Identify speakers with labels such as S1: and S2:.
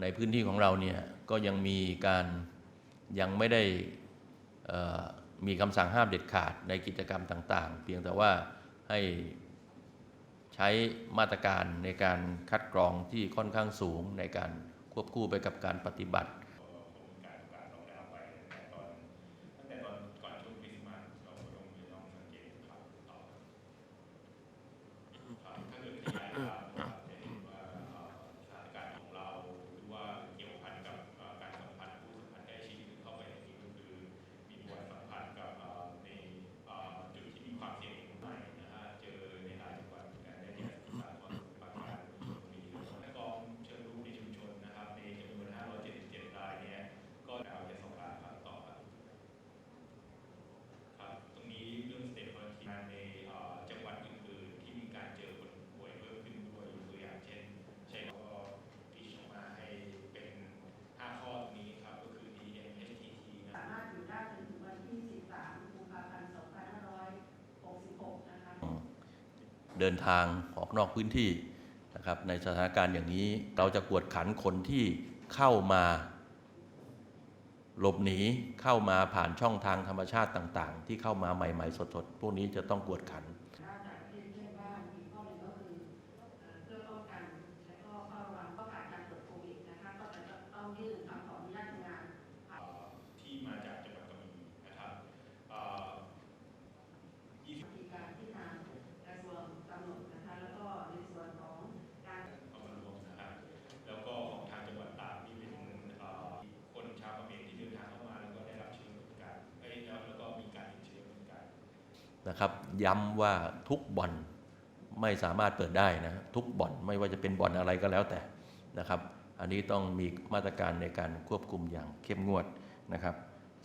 S1: ในพื้นที่ของเราเนี่ยก็ยังมีการยังไม่ได้มีคำสั่งห้ามเด็ดขาดในกิจกรรมต่างๆ เพียงแต่ว่าให้ใช้มาตรการในการคัดกรองที่ค่อนข้างสูงในการควบคู่ไปกับการปฏิบัติ
S2: เดินทางออกนอกพื้น
S3: ที่นะค
S1: รับในสถานการณ์อย่างนี้เราจะกวดขันคนที่เข้ามาหลบหนีเข้ามาผ่านช่องทางธรรมชาติต่าง ๆ ที่เข้ามาใหม่ ๆ สดๆ พวกนี้จะต้องกวดขั
S2: น
S1: นะครับ ย้ำว่าทุกบ่อนไม่สามารถเปิดได้นะทุกบ่อนไม่ว่าจะเป็นบ่อนอะไรก็แล้วแต่นะครับ อันนี้ต้องมีมาตรการในการควบคุมอย่างเข้มงวดนะครับ